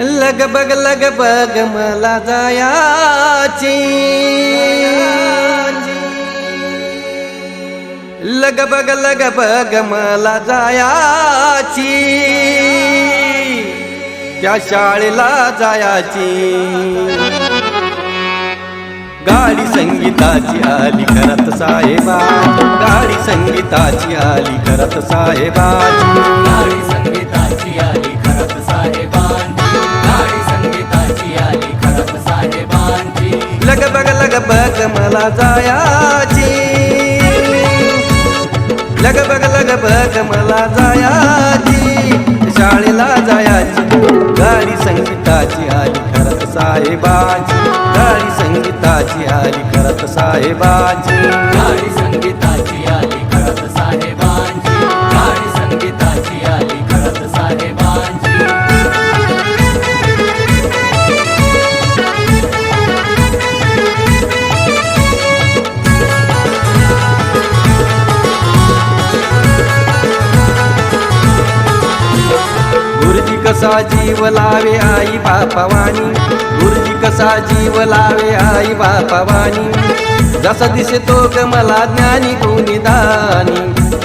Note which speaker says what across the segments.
Speaker 1: लगभग लगभग मला जायाची. लगभग लगभग मला जायाची. त्या शाळेला जायाची. गाडी संगीताची आली करत साहेबा. गाडी संगीताची आली करत साहेबा. बग लग बग मला जायाची. लग बग लग बग मला जायाची. शाळेला जायाची गाडी संगीताची आली करत साहेबाची. गाडी संगीताची आली करत साहेबाची.
Speaker 2: गाडी
Speaker 1: कसा जीव लावे आई बापावानी? गुरुजी कसा जीव लावे आई बापावानी? जसा दिसे तो ग मला ज्ञानी कोणी दानी.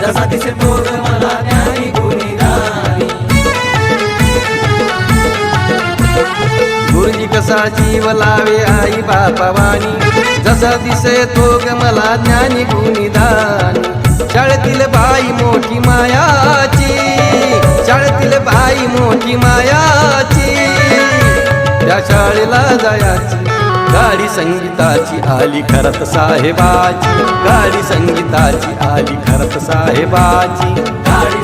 Speaker 2: जसा दिसे तो ग मला ज्ञानी कोणी दानी.
Speaker 1: गुरुजी कसा जीव लावे आई बापावानी? जसा दिसे तो ग मला ज्ञानी कोणी दानी. शाळेतील बाई मोठी मायाची. शाळेतील बाई मोठी मायाची. त्या शाळेला जायाची. गाडी संगीताची आली खरत साहेबाची. गाडी संगीताची आली खरत साहेबाची.
Speaker 2: गाडी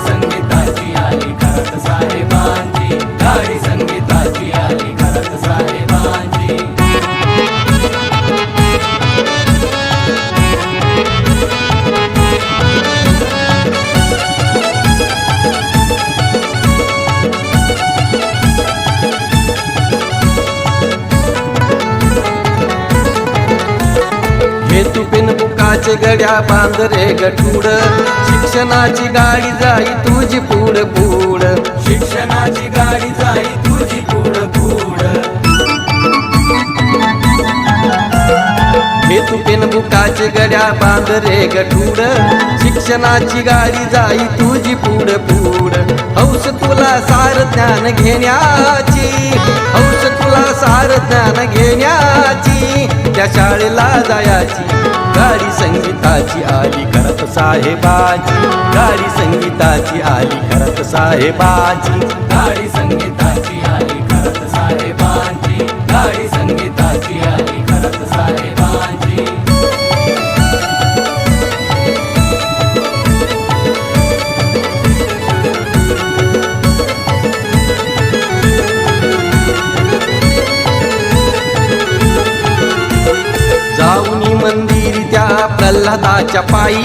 Speaker 1: बुकाचे गड्या बांध रे गठूड. शिक्षणाची गाडी जाई तुझी पुढ पुढ
Speaker 2: शिक्षणाची गाडी जाई तुझी पुढ पुढ
Speaker 1: हे तू पेन बुकाचे गड्या बांध रे गठूड. शिक्षणाची गाडी जाई तुझी पुढ पुढ हौस तुला सार ज्ञान घेण्याची. हौस तुला सार ज्ञान घेण्याची. त्या शाळेला जायाची. गाडी संगीताची आली करत साहेबाजी. गाडी संगीताची आली करत साहेबाजी. प्रल्हादाच्या पायी.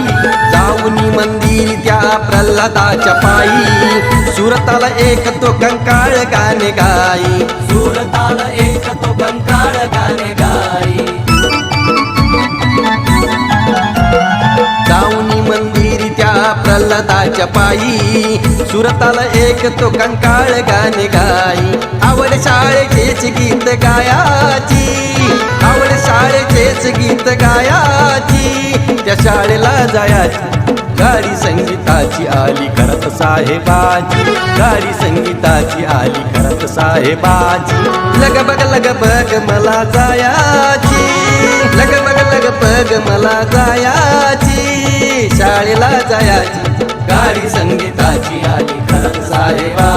Speaker 1: जाऊनी मंदिर त्या प्रल्हादाच्या पायी. सुरताला एक तो कंकाळ गाणे गाई.
Speaker 2: सुरताल एक तो कंकाळ गाणे गाई.
Speaker 1: जाऊनी मंदिर त्या प्रल्हादाच्या पायी. सुरताला एक तो कंकाळ गाणे गाई. आवड शाळेचेच गीत गायाची. तेच गीत गायाची. त्या शाळेला जायाची. गाडी संगीताची आली करत साहेबाची. गाडी संगीताची आली करत साहेबाची. लग बग लग बग मला जायाची. लग बग लग बग मला जायाची. शाळेला जायाची.
Speaker 2: गाडी संगीताची आडी करत साहेबा